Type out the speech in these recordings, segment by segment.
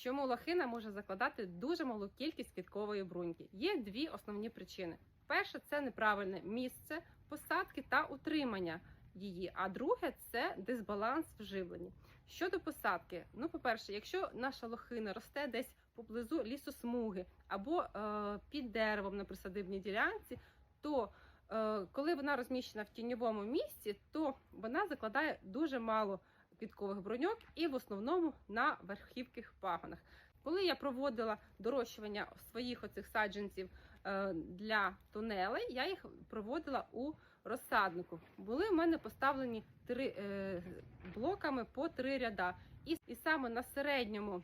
чому лохина може закладати дуже малу кількість квіткової бруньки. Є дві основні причини. Перше це неправильне місце посадки та утримання її. А друге це дисбаланс в живленні. Щодо посадки, ну, по-перше, якщо наша лохина росте десь поблизу лісосмуги або е, під деревом на присадибній ділянці, то е, коли вона розміщена в тіньовому місці, то вона закладає дуже мало квіткових броньок і в основному на верхівких пагонах. Коли я проводила дорощування своїх оцих саджанців е, для тунелей, я їх проводила у розсаднику. Були в мене поставлені три е, блоками по три ряда. І, і саме на середньому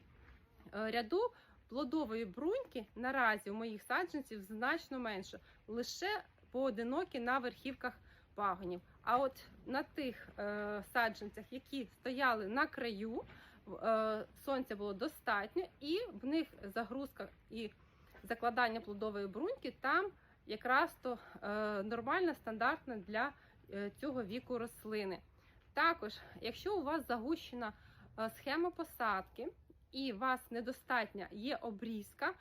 е, ряду плодової бруньки наразі у моїх саджанців значно менше, лише поодинокі на верхівках пагонів. А от на тих е, саджанцях, які стояли на краю, е, сонця було достатньо, і в них загрузка і закладання плодової бруньки там якраз то е, нормальна, стандартна для е, цього віку рослини. Також, якщо у вас загущена е, схема посадки і у вас недостатня є обрізка,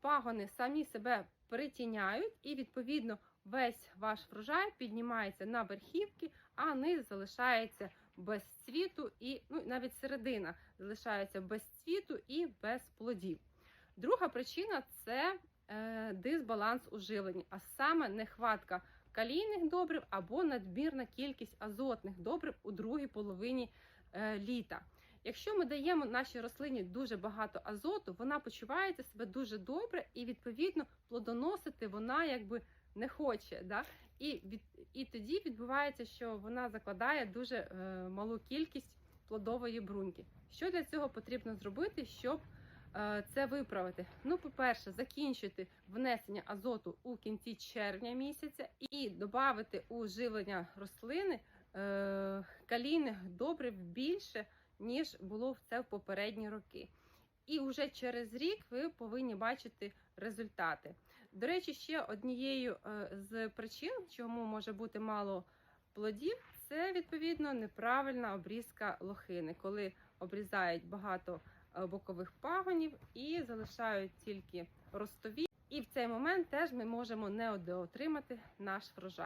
пагони самі себе притіняють, і відповідно весь ваш врожай піднімається на верхівки, а низ залишається без цвіту, і ну, навіть середина залишається без цвіту і без плодів. Друга причина це е, дисбаланс у живленні, а саме нехватка калійних добрив або надмірна кількість азотних добрив у другій половині е, літа. Якщо ми даємо нашій рослині дуже багато азоту, вона почувається себе дуже добре і відповідно плодоносити вона якби не хоче. Да? І, від, і тоді відбувається, що вона закладає дуже е, малу кількість плодової бруньки. Що для цього потрібно зробити, щоб е, це виправити? Ну, по-перше, закінчити внесення азоту у кінці червня місяця і додати у живлення рослини е, калійних добрив більше, ніж було це в попередні роки. І вже через рік ви повинні бачити результати. До речі, ще однією е, з причин, чому може бути мало плодів, це відповідно неправильна обрізка лохини, коли обрізають багато е, бокових пагонів і залишають тільки ростові. І в цей момент теж ми можемо не отримати наш врожай.